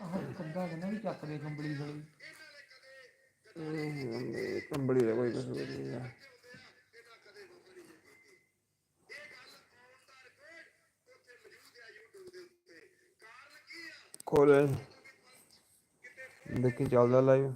ਆਹ ਕੰਦਾ ਕਹਿੰਦਾ ਵੀ ਚੱਕ ਦੇ ਕੰਬਲੀ ਗਲੀ ਹਮ, ਕੰਬਲੀ ਦਾ ਕੋਈ ਕਸੂਰ ਨਹੀਂ ਆ। ਖੋਲ। ਦੇਖੀ ਚੱਲਦਾ ਲਾਈਵ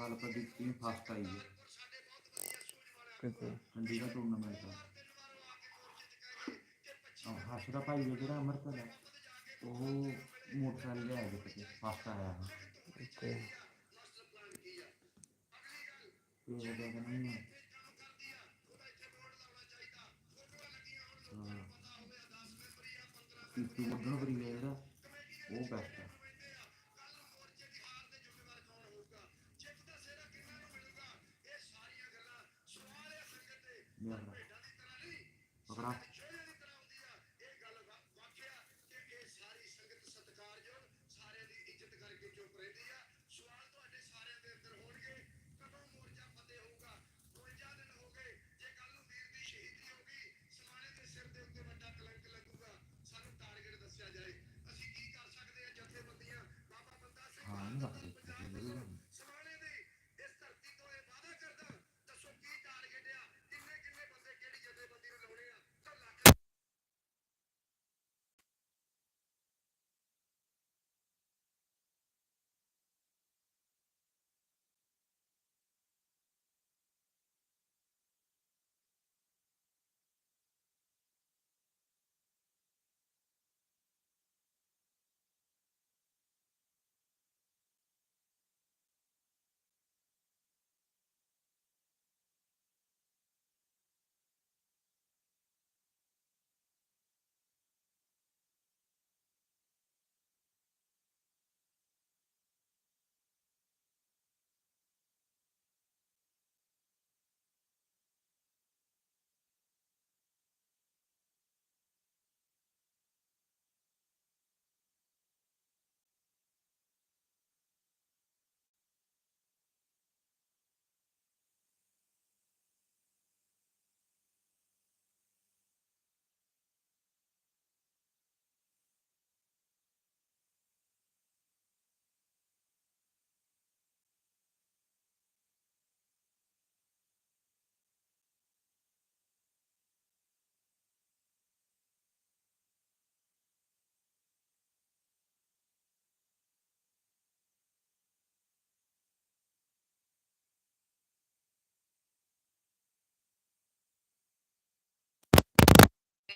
ਬਸਾਲ ਪਰ ਦੀ ਟੀਮ ਫਸਟ ਆਈ ਹੈ। ਕਿਤੇ ਚੰਡੀਗੜ੍ਹ ਟੂਰਨਾਮੈਂਟ ਦਾ ਆਹ ਹਾਸ਼ਰਾ ਭਾਈ ਹੈ ਜਿਹੜਾ ਅਮਰਤ ਦਾ ਉਹ ਮੋਟਰਸਾਈਕਲ ਲਿਆ ਕੇ ਕਿਤੇ ਫਸਟ ਆਇਆ ਹੈ। ਓਕੇ ਉਹ ਕਹਿੰਦਾ ਨਹੀਂ ਹੈ। ਹਾਂ। ਵੱਢਣ ਕਰੀ ਗਿਆ ਜਿਹੜਾ ਉਹ ਬੈਸਟ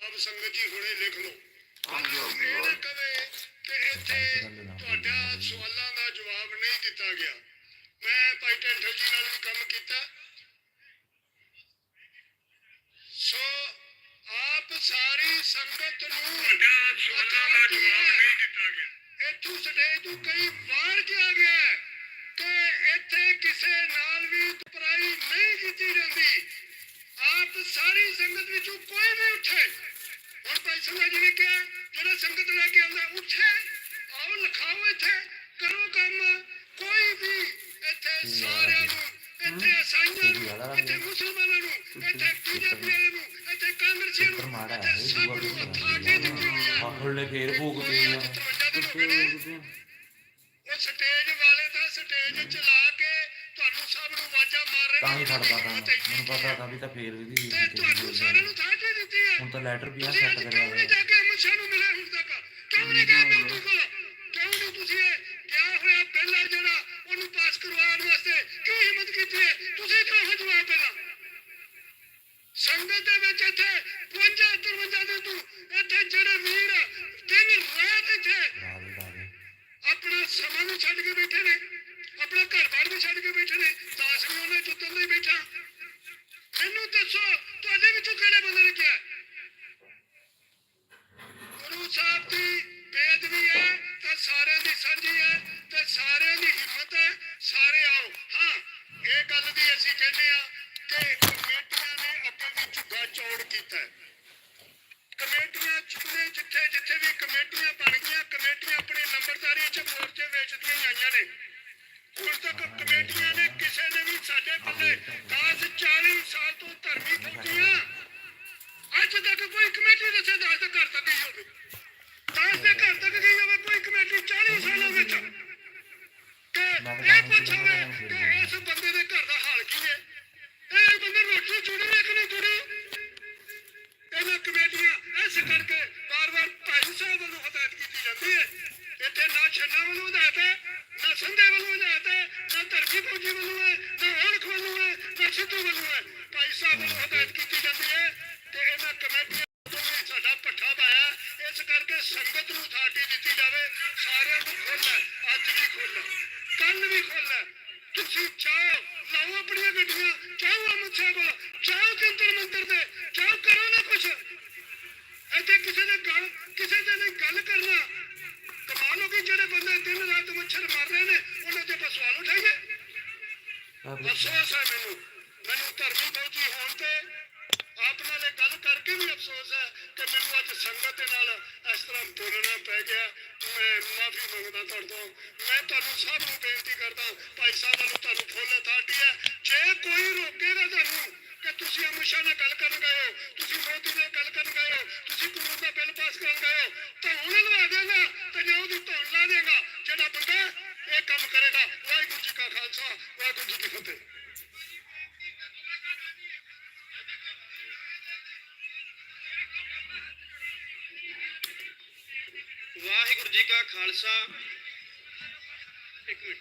ਆਪ ਸੰਗਤ ਜੀ ਹੁਣੇ ਲਿਖ ਲਓ। ਇਹ ਨਾ ਕਵੇ ਕਿ ਇੱਥੇ ਤੁਹਾਡਾ ਸਵਾਲਾਂ ਦਾ ਜਵਾਬ ਨਹੀਂ ਦਿੱਤਾ ਗਿਆ। ਮੈਂ ਭਾਈ ਟੈਂਠਲ ਜੀ ਨਾਲ ਵੀ ਕੰਮ ਕੀਤਾ। ਸੋ ਆਪ ਸਾਰੀ ਸੰਗਤ ਨੂੰ ਤੁਹਾਡਾ ਸਵਾਲਾਂ ਦਾ ਜਵਾਬ ਨਹੀਂ ਦਿੱਤਾ ਗਿਆ। ਇੱਥੋਂ ਸਟੇਜ ਤੋਂ ਕਈ ਵਾਰ ਕਿਹਾ ਗਿਆ ਕਿ ਇੱਥੇ ਕਿਸੇ ਨਾਲ ਵੀ ਦੁਪਰਾਈ ਨਹੀਂ ਕੀਤੀ ਜਾਂਦੀ। ਆਪ ਸਾਰੀ ਸੰਗਤ ਵਿੱਚੋਂ ਕੋਈ ਵੀ ਉੱਠੇ। ਸੰਗਤ ਨੇ ਕਿਹਾ ਜਿਹੜਾ ਸੰਗਤ ਲੈ ਕੇ ਆਉਂਦਾ ਉੱਠੇ ਆਓ ਲਿਖਾਓ ਇੱਥੇ ਕਰੋ ਕੰਮ। ਕੋਈ ਵੀ ਇੱਥੇ ਸਾਰਿਆਂ ਨੂੰ ਇੱਥੇ ਇਸਾਈਆਂ ਨੂੰ ਇੱਥੇ ਮੁਸਲਮਾਨਾਂ ਨੂੰ ਇੱਥੇ ਬੀਜੇਪੀ ਵਾਲਿਆਂ ਨੂੰ ਇੱਥੇ ਕਾਂਗਰਸੀਆਂ ਨੂੰ ਇੱਥੇ ਸਭ ਨੂੰ ਅਥਾਰਟੀ ਦਿੱਤੀ ਹੋਈ ਹੈ। ਆਖਰ ਨੇ ਫੇਰ ਭੋਗ ਪਈ ਆ ਉਹ ਸਟੇਜ ਵਾਲੇ ਤਾਂ ਸਟੇਜ ਚਲਾ ਕੇ ਤੁਹਾਨੂੰ ਸਭ ਨੂੰ ਆਵਾਜ਼ਾਂ ਮਾਰ ਰਹੇ ਤਾਂ ਹੀ ਖੜਦਾ ਤਾਂ ਦੀ ਮੈਨੂੰ ਪਤਾ ਤਾਂ ਵੀ ਤਾਂ ਫੇਰ ਵੀ ਤੇ ਤੁਹਾਨੂੰ ਸਾਰਿਆਂ ਨੂੰ ਥਾਂ ਦਿੱਤੀ ਹੈ। ਹੁਣ ਤਾਂ ਲੈਟਰ ਵੀ ਆ ਸੈੱਟ ਕਰਿਆ ਹੋਇਆ। ਜਾ ਕੇ ਅਮਿਤ ਸ਼ਾਹ ਨੂੰ ਮਿਲੇ ਹੁਣ ਤੱਕ? ਕਿਉਂ ਨਹੀਂ ਗਏ ਕੋਲ? ਕਿਉਂ ਨਹੀਂ ਤੁਸੀਂ ਇਹ ਕਿਹਾ ਹੋਇਆ ਪਹਿਲਾ ਜਿਹੜਾ ਉਹਨੂੰ ਪਾਸ ਕਰਵਾਉਣ ਵਾਸਤੇ? ਕਿਉਂ ਹਿੰਮਤ ਕੀਤੀ ਹੈ? ਤੁਸੀਂ ਕਿਉਂ ਹੋ ਜਵਾਬ ਪਹਿਲਾਂ ਸੰਗਤ ਦੇ ਵਿੱਚ ਇੱਥੇ 52 53 ਦੇ ਤੂੰ ਇੱਥੇ ਜਿਹੜੇ ਵੀਰ ਦਿਨ ਰਾਤ ਇੱਥੇ ਰਾਵੇ ਰਾਵੇ ਆਪਣਾ ਸਮਾਂ ਨੂੰ ਛੱਡ ਕੇ ਬੈਠੇ ਨੇ। Mama, ਹੈ ਮੈਨੂੰ ਅੱਜ ਸੰਗਤ ਦੇ ਨਾਲ ਇਸ ਤਰ੍ਹਾਂ ਬੋਲਣਾ ਪੈ ਗਿਆ। ਮੈਂ ਮਾਫੀ ਮੰਗਦਾ ਤੁਹਾਡੇ ਤੋਂ। ਮੈਂ ਤੁਹਾਨੂੰ ਸਭ ਨੂੰ ਬੇਨਤੀ ਕਰਦਾ, ਭਾਈ ਸਾਹਿਬ ਵੱਲੋਂ ਤੁਹਾਨੂੰ ਫੁੱਲ ਅਥਾਰਟੀ ਹੈ। ਜੇ ਕੋਈ ਰੋਕੇਗਾ ਤੁਹਾਨੂੰ ਕਿ ਤੁਸੀਂ ਅਮਿਤ ਸ਼ਾਹ ਨਾਲ ਗੱਲ ਕਰਨ ਗਏ ਹੋ, ਤੁਸੀਂ ਮੋਦੀ ਨਾਲ ਗੱਲ ਕਰਨ ਗਏ ਹੋ, ਤੁਸੀਂ ਕਾਨੂੰਨ ਦਾ ਬਿੱਲ ਪਾਸ ਕਰਨ ਗਏ ਹੋ ਤਾਂ ਹੁਣ ਲਵਾ ਦੇਗਾ ਤੇ ਜਾਂ ਉਹਦੀ ਧੌਣ ਲਾ ਦੇਗਾ। ਜਿਹੜਾ ਬੰਦਾ ਇਹ ਕੰਮ ਕਰੇਗਾ, ਵਾਹਿਗੁਰੂ ਜੀ ਕਾ ਖਾਲਸਾ, ਵਾਹਿਗੁਰੂ ਜੀ ਕੀ ਫਤਿਹ। ਵਾਹਿਗੁਰੂ ਜੀ ਕਾ ਖਾਲਸਾ। ਇੱਕ ਮਿੰਟ।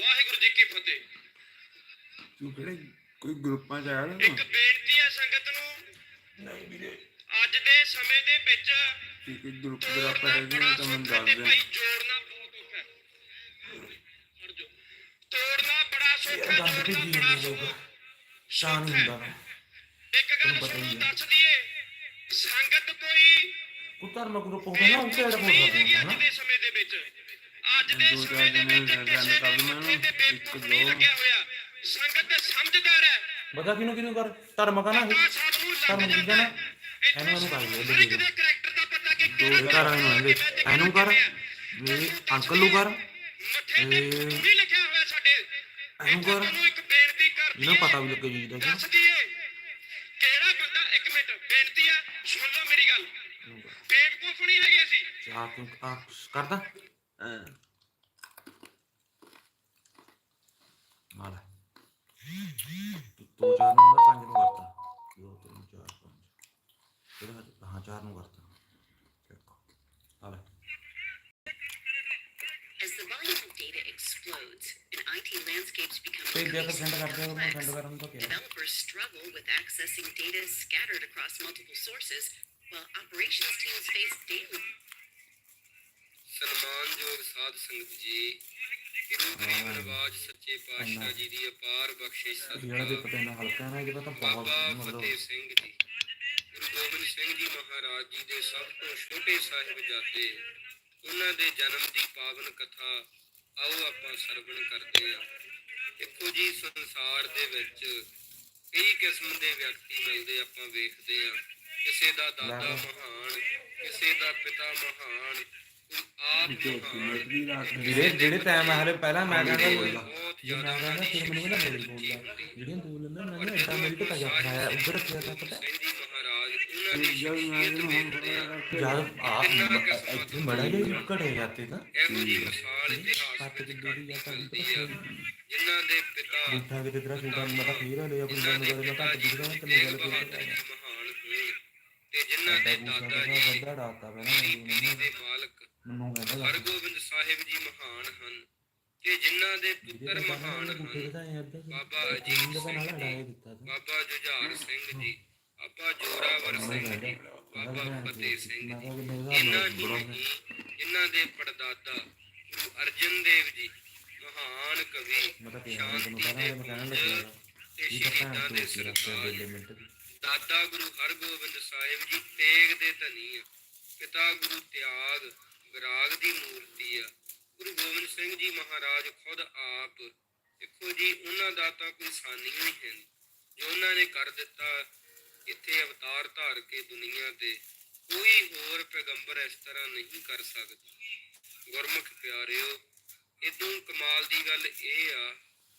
ਵਾਹਿਗੁਰੂ ਜੀ ਕੀ ਫਤਿਹ। ਤੂੰ ਕਿਹੜੇ ਕੋਈ ਗਰੁੱਪਾਂ ਚ ਆਇਆ ਇੱਕ ਬੇਨਤੀ ਹੈ ਸੰਗਤ ਨੂੰ। ਨਹੀਂ ਵੀਰੇ। ਅੱਜ ਦੇ ਸਮੇਂ ਦੇ ਵਿੱਚ ਕਿ ਕੋਈ ਗਰੁੱਪ ਦੇ ਆਪਾਂ ਹੈਗੇ ਨੇ ਤਾਂ ਸੌਖਾ ਦੱਸ ਭਾਈ ਜੋੜਨਾ ਬਹੁਤ ਔਖਾ ਹੈ। ਹਟ। ਤੋੜਨਾ ਬੜਾ ਸੌਖਾ ਜੋੜਨਾ ਬੜਾ ਲੋਕ ਸ਼ਾਨ ਹੁੰਦਾ ਇੱਕ ਗੱਲ ਤੁਹਾਨੂੰ। ਦੱਸ ਦਈਏ ਸੰਗਤ ਕੋਈ ਕੋਈ ਧਰਮ ਗਰੁੱਪ ਹੋਵੇ ਨਾ ਉਹ ਕਿਹੜਾ ਹੋ ਨਹੀਂ ਸਕਦਾ ਹੈਗੀ ਹੁੰਦਾ ਅੱਜ ਨਾ। ਦੇ ਸਮੇਂ ਦੇ ਵਿੱਚ। ਅੱਜ ਦੇ ਦੋ ਸਮੇਂ ਦੇ ਵਿੱਚ ਕਿਸੇ ਦੇ ਮੱਥੇ ਤੇ ਬੇਵਕੂਫ ਨਹੀਂ ਦੋ। ਲੱਗਿਆ ਹੋਇਆ। ਸੰਗਤ ਸਮਝਦਾਰ ਹੈ। ਪਤਾ ਕਿਨੂੰ ਕਿਨੂੰ ਕਰ? ਧਰਮ ਕਾ ਨਾ ਨੂੰ ਧਰਮ ਨਾ? ਹੈ। ਇੱਥੇ ਇਹਨੂੰ ਇਹਨੂੰ ਕਰ ਇਹਦੇ ਦੇ ਕਰੈਕਟਰ ਦਾ ਪਤਾ ਕਿ ਦੋ ਕਿਹੜਾ ਨੂੰ ਇਹਨੂੰ ਕਰ। ਹੈ। ਮੇਰੇ ਅੰਕਲ ਨੂੰ ਕਰ। ਮੱਥੇ ਤੇ ਇਹ- ਨਹੀਂ ਲਿਖਿਆ ਹੋਇਆ ਸਾਡੇ। ਇਹਨੂੰ ਕਰ। ਇੱਕ ਬੇਨਤੀ ਜਿਹਨੂੰ ਪਤਾ ਵੀ ਲੱਗੇ ਜੀ ਦਾ। ਕਿਹੜਾ ਬੰਦਾ ਇੱਕ ਮਿੰਟ ਬੇਨਤੀ ਆ ਸੁਣ ਲਓ ਮੇਰੀ ਗੱਲ। ਬੇਵਕੂਫ ਨਹੀਂ ਹੈਗੇ ਅਸੀਂ ਚਾਹ ਕਿਉਂ ਆ ਕਰਦਾ ਮਾਲਾ ਦੋ ਚਾਰ ਨੂੰ ਆਉਂਦਾ ਪੰਜ ਨੂੰ ਕਰਤਾ ਦੋ ਤਿੰਨ ਚਾਰ ਪੰਜ ਕਿਹੜਾ ਹਾਂ ਚਾਰ ਨੂੰ ਕਰਤਾ ਦੇਖੋ ਹਾਲੇ As the volume of data explodes and IT landscapes become ਤੇ ਜੇ ਆਪਾਂ ਸੈਂਡ increasingly ਕਰਦੇ ਹਾਂ ਮੈਂ ਸੈਂਡ complex, ਕਰਨ ਤੋਂ ਕਿਹਾ developers struggle with accessing data scattered across multiple sources, while operations teams face daily. ਸਨਮਾਨਯੋਗ ਸਾਧ ਸੰਗਤ ਜੀ ਗੁਰੂ ਗਰੀਬ ਨਵਾਜ ਸੱਚੇ ਪਾਤਸ਼ਾਹ ਜੀ ਦੀ ਅਪਾਰ ਬਖਸ਼ਿਸ਼ ਜਿਹੜਾ ਦੇ ਸਦਕਾ ਪਤਾ ਨਾ ਹਲਕਾ ਨਾ ਜਿਹਦਾ ਤਾਂ ਬਹੁਤ ਬਾਬਾ ਮਤਲਬ। ਫਤਿਹ ਸਿੰਘ ਜੀ ਗੁਰੂ ਗੋਬਿੰਦ ਸਿੰਘ ਜੀ ਮਹਾਰਾਜ ਜੀ ਦੇ ਸਭ ਤੋਂ ਛੋਟੇ ਸਾਹਿਬਜ਼ਾਦੇ ਉਹਨਾਂ ਦੇ ਜਨਮ ਦੀ ਪਾਵਨ ਕਥਾ ਆਓ ਆਪਾਂ ਸਰਵਣ ਕਰਦੇ ਹਾਂ। ਦੇਖੋ ਜੀ ਸੰਸਾਰ ਦੇ ਵਿੱਚ ਕਈ ਕਿਸਮ ਦੇ ਵਿਅਕਤੀ ਮਿਲਦੇ ਆਪਾਂ ਵੇਖਦੇ ਹਾਂ। ਕਿਸੇ ਦਾ ਦਾਦਾ ਮਹਾਨ ਕਿਸੇ ਦਾ ਪਿਤਾ ਮਹਾਨ ਆਪ ਵੀਰੇ ਜਿਹੜੇ ਟਾਈਮ ਆ ਹਲੇ ਪਹਿਲਾਂ ਮੈਂ ਕਹਿੰਦਾ ਜੇ ਮੈਂ ਕਹਿੰਦਾ ਫਿਰ ਮੈਨੂੰ ਕਹਿੰਦਾ ਮੇਰੀ ਬੋਲਦਾ ਜਿਹੜੀਆਂ ਦੋ ਲੰਮੇ ਮੈਂ ਨਾ ਐਡਾ ਮੇਰੀ ਟਕਾ ਜਾ ਖਾਇਆ ਉੱਧਰ ਰੱਖਿਆ ਤਾਂ ਪਤਾ। ਸਿੰਘ ਜੀ ਮਹਾਰਾਜ ਉਹਨਾਂ ਦੀ ਜਦ ਮੈਂ ਸ਼ਖਸੀਅਤ ਵੇਖਦੇ ਆ। ਜਦ ਆ ਇੱਥੇ ਮੜਾ ਜਿਹਾ ਘਟੇ ਜਾਂਦੇ ਤਾਂ। ਕਿੱਲੇ ਦੀ ਜਾਂ ਤਾਂ ਜਿਨ੍ਹਾਂ ਦੇ ਪਿਤਾ ਬੂਠਾ ਕਿਤੇ ਤੇਰਾ ਸੂਟਾ ਮੈਂ ਤਾਂ ਫੇਰ ਹਲੇ ਆਪਣੀ ਗੱਲ ਦੇ ਕਰੇ ਮੈਂ ਘੱਟ ਜੀ ਦਿਖਦਾ ਤੇ ਮੈਂ ਗੱਲ ਮਹਾਨ ਹੋਏ ਤੇ ਜਿਨ੍ਹਾਂ ਦੇ ਦਾਦਾ ਜੀ ਡਾਤਾ ਮੇਰੀ ਪੀੜੀ ਦੇ ਮਾਲਕ ਮੈਨੂੰ ਕਹਿੰਦਾ ਹਰਗੋਬਿੰਦ ਸਾਹਿਬ ਜੀ ਮਹਾਨ ਹਨ ਤੇ ਜਿਨ੍ਹਾਂ ਦੇ ਪੁੱਤਰ ਮਹਾਨ ਹਨ। ਬਾਬਾ ਅਜੀਤ ਸਿੰਘ ਜੀ ਬਾਬਾ ਜੁਝਾਰ ਸਿੰਘ ਜੀ ਬਾਬਾ ਜੋਰਾਵਰ ਸਿੰਘ ਜੀ ਬਾਬਾ ਫਤਿਹ ਸਿੰਘ ਜੀ। ਇਹਨਾਂ ਨਹੀਂ ਇਹਨਾਂ ਦੇ ਪੜਦਾਦਾ ਗੁਰੂ ਅਰਜਨ ਦੇਵ ਜੀ ਮਹਾਨ ਕਵੀ ਸ਼ਾਂਤੀ ਦੇ ਪੁੰਜ ਤੇ ਸ਼ਹੀਦਾਂ ਦੇ ਸਰਤਾਜ ਦਾਦਾ ਗੁਰੂ ਹਰਗੋਬਿੰਦ ਸਾਹਿਬ ਜੀ ਤੇਗ ਦੇ ਧਨੀ ਆ, ਪਿਤਾ ਗੁਰੂ ਤਿਆਗ ਵਿਰਾਗ ਦੀ ਮੂਰਤੀ ਆ। ਗੁਰੂ ਗੋਬਿੰਦ ਸਿੰਘ ਜੀ ਮਹਾਰਾਜ ਖੁਦ ਆਪ, ਦੇਖੋ ਜੀ, ਉਹਨਾਂ ਦਾ ਤਾਂ ਕੋਈ ਸਾਨੀ ਹੀ ਹੈ ਜੋ ਉਹਨਾਂ ਨੇ ਕਰ ਦਿੱਤਾ, ਇੱਥੇ ਅਵਤਾਰ ਧਾਰ ਕੇ ਦੁਨੀਆ ਤੇ ਕੋਈ ਹੋਰ ਪੈਗੰਬਰ ਇਸ ਤਰ੍ਹਾਂ ਨਹੀਂ ਕਰ ਸਕਦਾ। ਗੁਰਮੁਖ ਪਿਆਰਿਓ, ਇਦੋਂ ਕਮਾਲ ਦੀ ਗੱਲ ਇਹ ਆ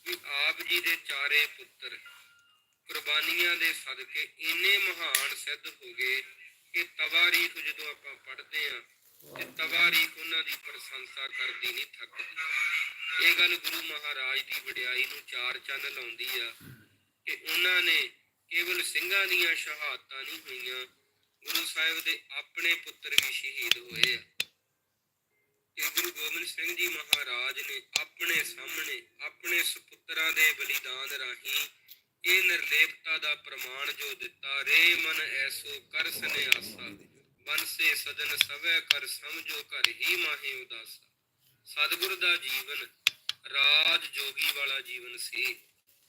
ਕਿ ਆਪ ਜੀ ਦੇ ਚਾਰੇ ਪੁੱਤਰ ਕੁਰਬਾਨੀਆਂ ਦੇ ਸਦਕੇ ਇੰਨੇ ਮਹਾਨ ਸਿੱਧ ਹੋ ਗਏ ਕਿ ਤਵਾਰੀਖ ਜਦੋਂ ਆਪਾਂ ਪੜ੍ਹਦੇ ਆ ਤੇ ਤਵਾਰੀਖ ਉਹਨਾਂ ਦੀ ਪ੍ਰਸ਼ੰਸਾ ਕਰਦੀ ਨਹੀਂ ਥੱਕਦੀ। ਇਹ ਗੱਲ ਗੁਰੂ ਮਹਾਰਾਜ ਦੀ ਵਡਿਆਈ ਨੂੰ ਚਾਰ ਚੰਨ ਲਾਉਂਦੀ ਆ ਕਿ ਉਹਨਾਂ ਨੇ ਕੇਵਲ ਸਿੰਘਾਂ ਦੀਆਂ ਸ਼ਹਾਦਤਾਂ ਨਹੀਂ ਹੋਈਆਂ, ਗੁਰੂ ਸਾਹਿਬ ਦੇ ਆਪਣੇ ਪੁੱਤਰ ਵੀ ਸ਼ਹੀਦ ਹੋਏ ਆ। ਕਿ ਗੁਰੂ ਗੋਬਿੰਦ ਸਿੰਘ ਜੀ ਮਹਾਰਾਜ ਨੇ ਆਪਣੇ ਸਾਹਮਣੇ ਆਪਣੇ ਸੁਪੁੱਤਰਾਂ ਦੇ ਬਲੀਦਾਨ ਰਾਹੀਂ ਇਹ ਨਿਰਲੇਪਤਾ ਦਾ ਪ੍ਰਮਾਣ ਜੋ ਦਿੱਤਾ ਰੇ ਮਨ ਐਸੋ ਕਰ ਸੰਿਆਸਾ ਬਨਸੇ ਸਜਨ ਸਵੈ ਕਰ ਸਮਝੋ ਘਰ ਹੀ ਮਾਹੇ ਉਦਾਸਾ। ਸਤਿਗੁਰ ਦਾ ਜੀਵਨ ਰਾਜ ਜੋਗੀ ਵਾਲਾ ਜੀਵਨ ਸੀ।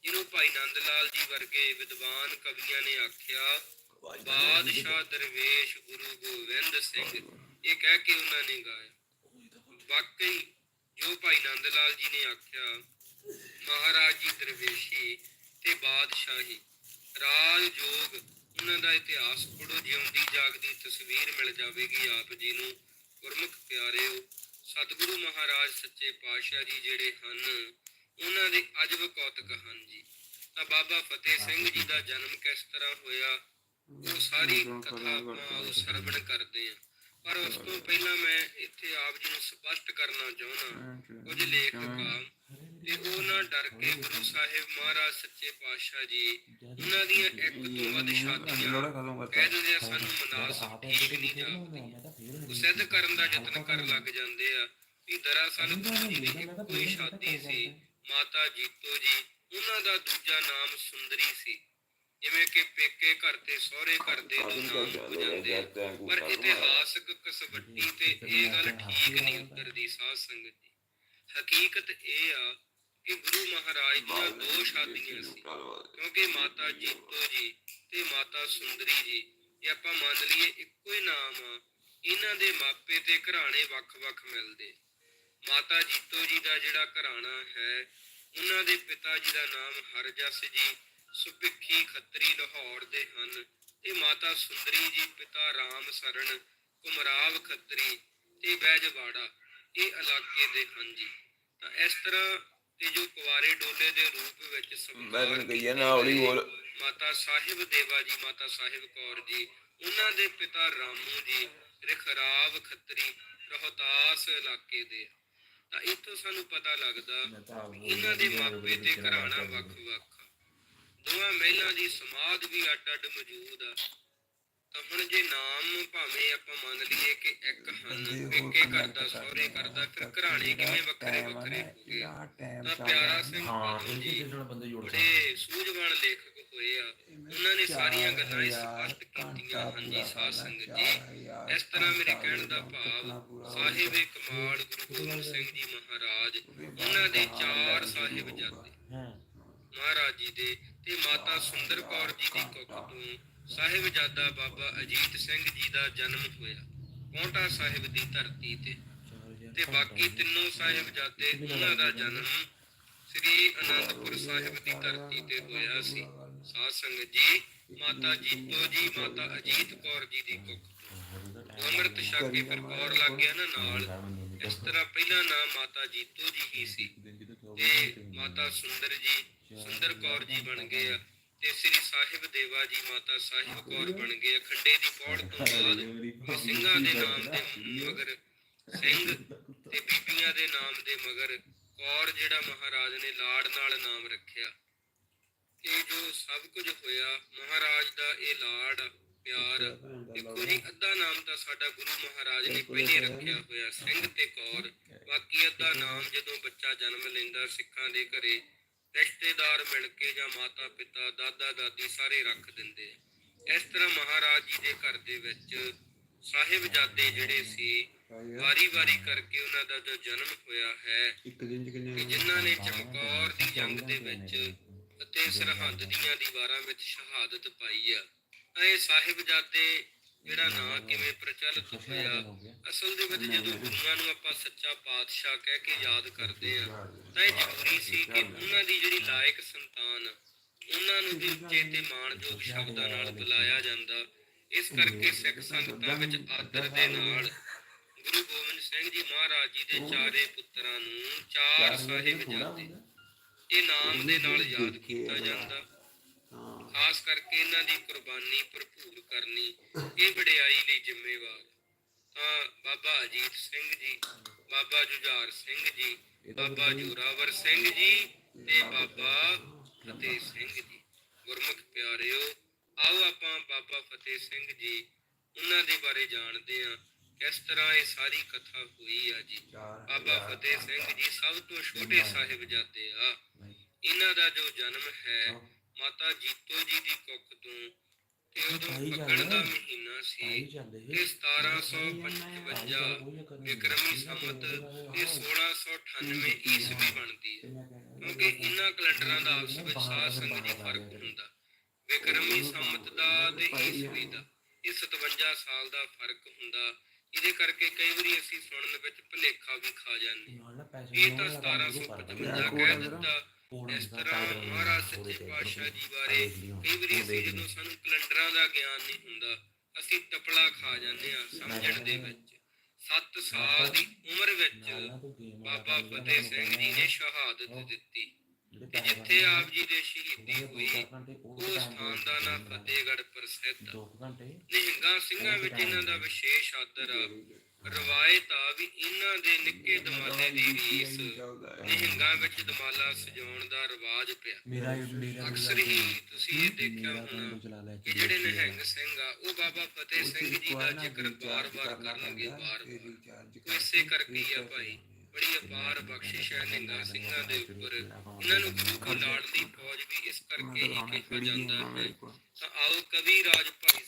ਜਿਹਨੂੰ ਭਾਈ ਨੰਦ ਲਾਲ ਜੀ ਵਰਗੇ ਵਿਦਵਾਨ ਕਵੀਆਂ ਨੇ ਆਖਿਆ ਬਾਦਸ਼ਾਹ ਦਰਵੇਸ਼ ਗੁਰੂ ਗੋਬਿੰਦ ਸਿੰਘ। ਇਹ ਕਹਿ ਕੇ ਉਹਨਾਂ ਨੇ ਗਾਇਆ। ਵਾਕਈ ਜੋ ਭਾਈ ਨੰਦ ਲਾਲ ਜੀ ਨੇ ਆਖਿਆ ਮਹਾਰਾਜ ਜੀ ਦਰਵੇਸ਼ੀ ਤੇ ਬਾਦਸ਼ਾਹੀ। ਰਾਜ ਉਹਨਾਂ ਦਾ ਇਤਿਹਾਸ ਪੜੋ ਜਿਉਂਦੀ ਜਾਗਦੀ ਤਸਵੀਰ ਮਿਲ ਜਾਵੇਗੀ ਆਪ ਜੀ ਨੂੰ। ਗੁਰਮੁਖ ਪਿਆਰਿਓ, ਸਤਿਗੁਰੂ ਮਹਾਰਾਜ ਸੱਚੇ ਪਾਤਸ਼ਾਹ ਜੀ ਜਿਹੜੇ ਹਨ, ਉਹਨਾਂ ਦੇ ਅਜਬ ਕੌਤਕ ਹਨ ਜੀ। ਤਾਂ ਬਾਬਾ ਫਤਿਹ ਸਿੰਘ ਜੀ ਦਾ ਜਨਮ ਕਿਸ ਤਰ੍ਹਾਂ ਹੋਇਆ, ਉਹ ਸਾਰੀ ਕਥਾ ਆਪਾਂ ਉਹ ਸਰਵਣ ਕਰਦੇ ਆ ਪਰ ਉਸ ਤੋਂ ਪਹਿਲਾਂ ਮੈਂ ਇੱਥੇ ਆਪ ਜੀ ਨੂੰ ਸਪਸ਼ਟ ਕਰਨਾ ਚਾਹੁੰਦਾ ਕੁਝ ਲੇਖਕ ਤੇ ਉਹ ਨਾ ਡਰ ਕੇ ਗੁਰੂ ਸਾਹਿਬ ਮਹਾਰਾਜ ਸੱਚੇ ਪਾਤਸ਼ਾਹ ਜੀ ਉਹਨਾਂ ਦੀਆਂ ਇੱਕ ਤੋਂ ਵੱਧ ਸ਼ਾਦੀਆਂ ਕਹਿ ਦਿੰਦੇ ਆ ਸਾਨੂੰ ਮਨਾਸ ਠੀਕ ਨਹੀਂ ਜਾਪਦੀ ਉਹ ਸਿੱਧ ਕਰਨ ਦਾ ਯਤਨ ਕਰਨ ਲੱਗ ਜਾਂਦੇ ਆ ਵੀ ਦਰਅਸਲ ਗੁਰੂ ਜੀ ਦੀ ਹੀ ਸ਼ਾਦੀ ਸੀ ਮਾਤਾ ਜੀਤੋ ਜੀ ਉਹਨਾਂ ਦਾ ਦੂਜਾ ਨਾਮ ਸੁੰਦਰੀ ਸੀ। ਜਿਵੇਂ ਕਿ ਪੇਕੇ ਘਰ ਤੇ ਸਹੁਰੇ ਘਰ ਦੇ ਦੋ ਨਾਮ ਹੋ ਜਾਂਦੇ ਪਰ ਇਤਿਹਾਸਕ ਕਸਵੱਟੀ ਤੇ ਇਹ ਗੱਲ ਠੀਕ ਨਹੀਂ ਉਤਰਦੀ ਸਾਧ ਸੰਗਤ ਜੀ। ਹਕੀਕਤ ਇਹ ਆ ਕਿ ਗੁਰੂ ਮਹਾਰਾਜ ਦੀਆਂ ਦੋ ਸ਼ਾਦੀਆਂ ਸੀ। ਕਿਉਂਕਿ ਮਾਤਾ ਜੀਤੋ ਜੀ ਤੇ ਮਾਤਾ ਸੁੰਦਰੀ ਜੀ ਇਹ ਆਪਾਂ ਮੰਨ ਲਈਏ ਇੱਕੋ ਹੀ ਨਾਮ ਆ ਇਹਨਾਂ ਦੇ ਮਾਪੇ ਤੇ ਘਰਾਣੇ ਵੱਖ-ਵੱਖ ਮਿਲਦੇ। ਮਾਤਾ ਜੀਤੋ ਜੀ ਦਾ ਜਿਹੜਾ ਘਰਾਣਾ ਹੈ ਉਹਨਾਂ ਦੇ ਪਿਤਾ ਜੀ ਦਾ ਨਾਮ ਹਰਜਸ ਜੀ ਸੁਪਿੱਖੀ ਖੱਤਰੀ ਲਾਹੌਰ ਦੇ ਹਨ। ਤੇ ਮਾਤਾ ਸੁੰਦਰੀ ਜੀ ਪਿਤਾ ਰਾਮ ਸਰਨ ਕੁਮਰਾਵ ਖੱਤਰੀ ਤੇ ਬੈਜਵਾੜਾ ਇਹ ਇਲਾਕੇ ਦੇ ਹਨ ਜੀ। ਤਾਂ ਇਸ ਤਰ੍ਹਾਂ ਤੇ ਜੋ ਕੁਵਾਰੇ ਡੋਲੇ ਦੇ ਰੂਪ ਵਿੱਚ ਮੈਂ ਕਹੀਏ ਕੀਤੇ ਨਾ ਹੌਲੀ ਬੋਲ। ਮਾਤਾ ਸਾਹਿਬ ਦੇਵਾ ਜੀ ਮਾਤਾ ਸਾਹਿਬ ਕੌਰ ਜੀ ਉਹਨਾਂ ਦੇ ਪਿਤਾ ਰਾਮੂ ਜੀ ਰਖਰਾਵ ਖੱਤਰੀ ਰੋਹਤਾਸ ਇਲਾਕੇ ਦੇ ਆ। ਤਾਂ ਇੱਥੋਂ ਸਾਨੂੰ ਪਤਾ ਲੱਗਦਾ ਵੀ ਇਹਨਾਂ ਦੇ ਮਾਪੇ ਤੇ ਘਰਾਣਾ ਵੱਖ-ਵੱਖ ਆ। ਦੋਵਾਂ ਮਹਿਲਾਂ ਦੀ ਸਮਾਧ ਵੀ ਅੱਡ-ਅੱਡ ਮੌਜੂਦ ਆ ਹੁਣ ਜੇ ਨਾਮ ਭਾਵੇਂ ਆਪਾਂ ਮੰਨ ਲਈਏ ਕਿ ਇੱਕ ਹਨ ਪੇਕੇ ਘਰ ਦਾ ਸਹੁਰੇ ਘਰ ਦਾ ਫਿਰ ਘਰਾਣੇ ਕਿਵੇਂ ਵੱਖਰੇ ਵੱਖਰੇ ਹੋ ਗਏ ਤਾਂ ਪਿਆਰਾ ਸਿੰਘ ਹਾਂ ਜੀ ਜਿਹੜਾ ਬੰਦੇ ਜੋੜ ਬੜੇ ਸੂਝਵਾਨ ਲੇਖਕ ਹੋਏ ਆ। ਉਹਨਾਂ ਨੇ ਸਾਰੀਆਂ ਗੱਲਾਂ ਇਸ ਸਪਸ਼ਟ ਕੀਤੀਆਂ ਹਨ ਜੀ ਸਾਧ ਸੰਗਤ ਜੀ। ਇਸ ਤਰ੍ਹਾਂ ਮੇਰੇ ਕਹਿਣ ਦਾ ਭਾਵ ਸਾਹਿਬੇ ਕਮਾਲ ਗੁਰੂ ਗੋਬਿੰਦ ਸਿੰਘ ਜੀ ਮਹਾਰਾਜ ਉਹਨਾਂ ਦੇ ਚਾਰ ਸਾਹਿਬਜ਼ਾਦੇ ਹਾਂ। ਮਹਾਰਾਜ ਜੀ ਦੇ ਤੇ ਮਾਤਾ ਸੁੰਦਰ ਕੌਰ ਜੀ ਦੀ ਕੁੱਖ ਤੋਂ ਸਾਹਿਬਜ਼ਾਦਾ ਬਾਬਾ ਅਜੀਤ ਸਿੰਘ ਜੀ ਦਾ ਜਨਮ ਹੋਇਆ। ਪੌਂਟਾ ਸਾਹਿਬ ਦੀ ਧਰਤੀ ਤੇ। ਤੇ ਬਾਕੀ ਤਿੰਨੋਂ ਸਾਹਿਬਜ਼ਾਦੇ ਉਹਨਾਂ ਦਾ ਜਨਮ ਸ੍ਰੀ ਅਨੰਦਪੁਰ ਸਾਹਿਬ ਦੀ ਧਰਤੀ ਤੇ ਹੋਇਆ ਸੀ। ਸਾਧ ਸੰਗਤ ਜੀ, ਮਾਤਾ ਜੀਤੋ ਜੀ, ਮਾਤਾ ਅਜੀਤ ਕੌਰ ਜੀ ਦੀ ਕੁੱਖ ਅੰਮ੍ਰਿਤ ਛਕ ਕੇ ਫਿਰ ਕੌਰ ਲੱਗ ਗਿਆ ਨਾ ਨਾਲ। ਇਸ ਤਰ੍ਹਾਂ ਪਹਿਲਾ ਨਾਮ ਮਾਤਾ ਜੀਤੋ ਜੀ ਹੀ ਸੀ। ਤੇ ਮਾਤਾ ਸੁੰਦਰ ਜੀ, ਸੁੰਦਰ ਕੌਰ ਜੀ ਬਣ ਗਏ ਆ। ਤੇ ਸ੍ਰੀ ਸਾਹਿਬ ਦੇਵਾ ਜੀ ਮਾਤਾ ਸਾਹਿਬ ਕੌਰ ਬਣ ਗਏ। ਖੰਡੇ ਦੀ ਪੌੜ ਤੋਂ ਬਾਅਦ ਸਿੰਘਾਂ ਦੇ ਨਾਮ ਦੇ ਮਗਰ ਸਿੰਘ ਤੇ ਬੀਬੀਆਂ ਦੇ ਨਾਮ ਦੇ ਮਗਰ ਕੌਰ ਜਿਹੜਾ ਮਹਾਰਾਜ ਨੇ ਲਾੜ ਨਾਲ ਨਾਮ ਰੱਖਿਆ। ਇਹ ਜੋ ਸਭ ਕੁਝ ਹੋਇਆ ਮਹਾਰਾਜ ਦਾ ਇਹ ਲਾੜ ਪਿਆਰ ਦੇਖੋ ਜੀ ਅੱਧਾ ਨਾਮ ਤਾਂ ਸਾਡਾ ਗੁਰੂ ਮਹਾਰਾਜ ਨੇ ਪਹਿਲੇ ਰੱਖਿਆ ਹੋਇਆ ਸਿੰਘ ਤੇ ਕੌਰ। ਬਾਕੀ ਅੱਧਾ ਨਾਮ ਜਦੋਂ ਬੱਚਾ ਜਨਮ ਲੈਂਦਾ ਸਿੱਖਾਂ ਦੇ ਘਰੇ ਰਿਸ਼ਤੇਦਾਰ ਮਿਲ ਕੇ ਜਾਂ ਮਾਤਾ ਪਿਤਾ ਦਾਦਾ ਦਾਦੀ ਸਾਰੇ ਰੱਖ ਦਿੰਦੇ ਆ। ਇਸ ਤਰ੍ਹਾਂ ਮਹਾਰਾਜ ਜੀ ਦੇ ਘਰ ਦੇ ਵਿੱਚ ਸਾਹਿਬਜ਼ਾਦੇ ਜਿਹੜੇ ਸੀ ਵਾਰੀ-ਵਾਰੀ ਕਰਕੇ ਉਹਨਾਂ ਦਾ ਜੋ ਜਨਮ ਹੋਇਆ ਹੈ ਕਿ ਜਿਨ੍ਹਾਂ ਨੇ ਚਮਕੌਰ ਦੀ ਜੰਗ ਦੇ ਵਿੱਚ ਅਤੇ ਸਰਹੱਦ ਦੀਆਂ ਦੀਵਾਰਾਂ ਵਿੱਚ ਸ਼ਹਾਦਤ ਪਾਈ ਆ ਇਹ ਸਾਹਿਬਜ਼ਾਦੇ ਜਿਹੜਾ ਨਾਂ ਕਿਵੇਂ ਪ੍ਰਚਲਿਤ ਹੋਇਆ? ਅਸਲ ਦੇ ਵਿੱਚ ਜਦੋਂ ਗੁਰੂਆਂ ਨੂੰ ਆਪਾਂ ਸੱਚਾ ਪਾਤਸ਼ਾਹ ਕਹਿ ਕੇ ਯਾਦ ਕਰਦੇ ਆ ਤਾਂ ਇਹ ਜ਼ਰੂਰੀ ਸੀ ਕਿ ਉਹਨਾਂ ਦੀ ਜਿਹੜੀ ਲਾਇਕ ਸੰਤਾਨ ਉਹਨਾਂ ਨੂੰ ਵੀ ਉੱਚੇ ਤੇ ਮਾਣਯੋਗ ਸ਼ਬਦਾਂ ਨਾਲ ਬੁਲਾਇਆ ਜਾਂਦਾ। ਇਸ ਕਰਕੇ ਸਿੱਖ ਸੰਗਤਾਂ ਵਿੱਚ ਆਦਰ ਦੇ ਨਾਲ ਗੁਰੂ ਗੋਬਿੰਦ ਸਿੰਘ ਜੀ ਮਹਾਰਾਜ ਜੀ ਦੇ ਚਾਰੇ ਪੁੱਤਰਾਂ ਨੂੰ ਚਾਰ ਸਾਹਿਬਜ਼ਾਦੇ ਇਹ ਨਾਮ ਦੇ ਨਾਲ ਯਾਦ ਕੀਤਾ ਜਾਂਦਾ। ਖਾਸ ਕਰਕੇ ਇਹਨਾਂ ਦੀ ਕੁਰਬਾਨੀ ਭਰਪੂਰ ਕਰਨੀ ਇਹ ਵਡਿਆਈ ਲਈ ਜ਼ਿੰਮੇਵਾਰ। ਤਾਂ ਬਾਬਾ ਅਜੀਤ ਸਿੰਘ ਜੀ ਬਾਬਾ ਜੁਝਾਰ ਸਿੰਘ ਜੀ ਬਾਬਾ ਜੋਰਾਵਰ ਸਿੰਘ ਜੀ ਤੇ ਬਾਬਾ ਫਤਿਹ ਸਿੰਘ ਜੀ। ਗੁਰਮੁਖ ਪਿਆਰਿਓ ਆਓ ਆਪਾਂ ਬਾਬਾ ਫਤਿਹ ਸਿੰਘ ਜੀ ਉਹਨਾਂ ਦੇ ਬਾਰੇ ਜਾਣਦੇ ਹਾਂ ਕਿਸ ਤਰ੍ਹਾਂ ਇਹ ਸਾਰੀ ਕਥਾ ਹੋਈ ਆ ਜੀ। ਬਾਬਾ ਫਤਿਹ ਸਿੰਘ ਜੀ ਸਭ ਤੋਂ ਛੋਟੇ ਸਾਹਿਬਜ਼ਾਦੇ ਆ। ਇਹਨਾਂ ਦਾ ਜੋ ਜਨਮ ਹੈ। ਮਾਤਾ ਜੀਤੋ ਜੀ ਦੀ ਕੁੱਖ ਤੋਂ ਤੇ ਉਦੋਂ ਫੱਗਣ ਦਾ ਮਹੀਨਾ ਸੀ ਤੇ 1755 ਵਿਕਰਮੀ ਸੰਮਤ ਤੇ 1698 ਈਸਵੀ ਬਣਦੀ ਹੈ ਕਿਉਂਕਿ ਇਹਨਾਂ ਕੈਲੰਡਰਾਂ ਦਾ ਆਪਸ ਵਿੱਚ ਸਾਧ ਸੰਗਤ ਜੀ ਫ਼ਰਕ ਹੁੰਦਾ। ਵਿਕਰਮੀ ਸੰਮਤ ਦਾ ਤੇ ਈਸਵੀ ਦਾ। ਇਹ 57 ਸਾਲ ਦਾ ਫ਼ਰਕ ਹੁੰਦਾ। ਇਹਦੇ ਕਰਕੇ ਕਈ ਵਾਰੀ ਅਸੀਂ ਸੁਣਨ ਵਿੱਚ ਭੁਲੇਖਾ ਵੀ ਖਾ ਜਾਂਦੇ। ਇਹ ਤਾਂ 1755 ਕਹਿ ਦਿੱਤਾ। ਇਸ ਤਰ੍ਹਾਂ ਮਹਾਰਾਜ ਸੱਚੇ ਪਾਤਸ਼ਾਹ ਜੀ ਬਾਰੇ ਕਈ ਵਾਰੀ ਅਸੀਂ ਜਦੋਂ ਸਾਨੂੰ ਕੈਲੰਡਰਾਂ ਦਾ ਗਿਆਨ ਨਹੀਂ ਹੁੰਦਾ ਅਸੀਂ ਟਪਲਾ ਖਾ ਜਾਂਦੇ ਆ ਸਮਝਣ ਦੇ ਵਿੱਚ। 7 ਸਾਲ ਦੀ ਉਮਰ ਵਿੱਚ ਬਾਬਾ ਫਤਿਹ ਸਿੰਘ ਜੀ ਨੇ ਸ਼ਹਾਦਤ ਦਿੱਤੀ। ਤੇ ਜਿੱਥੇ ਆਪ ਜੀ ਦੇ ਸ਼ਹੀਦੀ ਹੋਈ ਉਹ ਸਥਾਨ ਦਾ ਨਾਮ ਫਤਿਹਗੜ੍ਹ ਪ੍ਰਸਿੱਧ। ਨਿਹੰਗਾਂ ਸਿੰਘਾਂ ਵਿੱਚ ਇਹਨਾਂ ਦਾ ਵਿਸ਼ੇਸ਼ ਆਦਰ ਆ। ਰਵਾਇਤ ਆ ਵੀ ਇਹਨਾਂ ਦੇ ਨਿੱਕੇ ਦਮਾਲੇ ਦੀ ਰੀਸ ਨਿਹੰਗਾਂ ਵਿੱਚ ਦਮਾਲਾ ਸਜਾਉਣ ਦਾ ਰਿਵਾਜ ਪਿਆ। ਮੇਰਾ ਮੇਰਾ ਅਕਸਰ ਹੀ ਤੁਸੀਂ ਇਹ ਦੇਖਿਆ ਹੋਣਾ ਕਿ ਜਿਹੜੇ ਨਿਹੰਗ ਸਿੰਘ ਆ ਉਹ ਬਾਬਾ ਫਤਿਹ ਸਿੰਘ ਜੀ ਦਾ ਜ਼ਿਕਰ ਬਾਰ-ਬਾਰ ਕਰਨਗੇ ਬਾਰ-ਬਾਰ। ਇਸੇ ਕਰਕੇ ਆ ਭਾਈ ਬੜੀ ਅਪਾਰ ਬਖਸ਼ਿਸ਼ ਹੈ ਨਿਹੰਗਾਂ ਸਿੰਘਾਂ ਦੇ ਉੱਪਰ। ਇਹਨਾਂ ਨੂੰ ਗੁਰੂ ਕੀ ਲਾਡਲੀ ਫੌਜ ਵੀ ਇਸ ਕਰਕੇ ਹੀ ਕਿਹਾ ਜਾਂਦਾ ਹੈ। ਤਾਂ ਆਓ ਕਵੀ ਰਾਜ ਭਾਈ